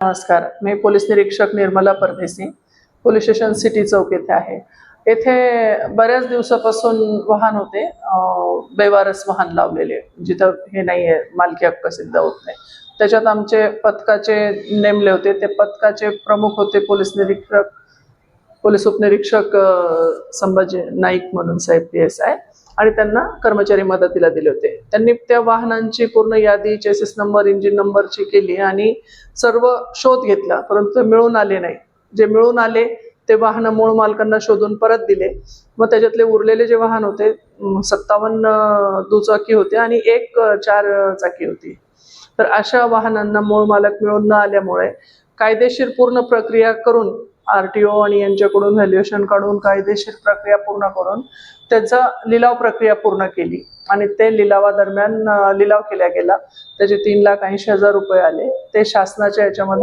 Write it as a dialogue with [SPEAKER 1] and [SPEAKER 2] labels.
[SPEAKER 1] नमस्कार. मी पोलीस निरीक्षक Nirmala Pardeshi police station city Chowk येथे आहे. येथे बऱ्याच दिवसापासून वाहन होते. बेवारस वाहन लावलेले. जिथं हे नाही आहे मालकी हक्क सिद्ध होत नाही. त्याच्यात आमचे पथकाचे नेमले होते. ते पथकाचे प्रमुख होते पोलीस निरीक्षक पोलीस उपनिरीक्षक संभाजी नाईक म्हणून साहेब पी एस आय आणि त्यांना कर्मचारी मदतीला दिले होते. त्यांनी त्या वाहनांची पूर्ण यादी चेसिस नंबर इंजिन नंबरची केली आणि सर्व शोध घेतला परंतु ते मिळून आले नाही. जे मिळून आले ते वाहन मूळ मालकांना शोधून परत दिले. मग त्याच्यातले उरलेले जे वाहन होते सत्तावन्न दुचाकी होते आणि एक चार चाकी होती. तर अशा वाहनांना मूळ मालक मिळून न आल्यामुळे कायदेशीर पूर्ण प्रक्रिया करून आर टी ओ आणि यांच्याकडून व्हॅल्युएशन काढून कायदेशीर प्रक्रिया पूर्ण करून त्याचा लिलाव प्रक्रिया पूर्ण केली. आणि ते लिलावादरम्यान लिलाव केला गेला. त्याचे तीन लाख ऐंशी हजार रुपये आले. ते शासनाच्या याच्यामध्ये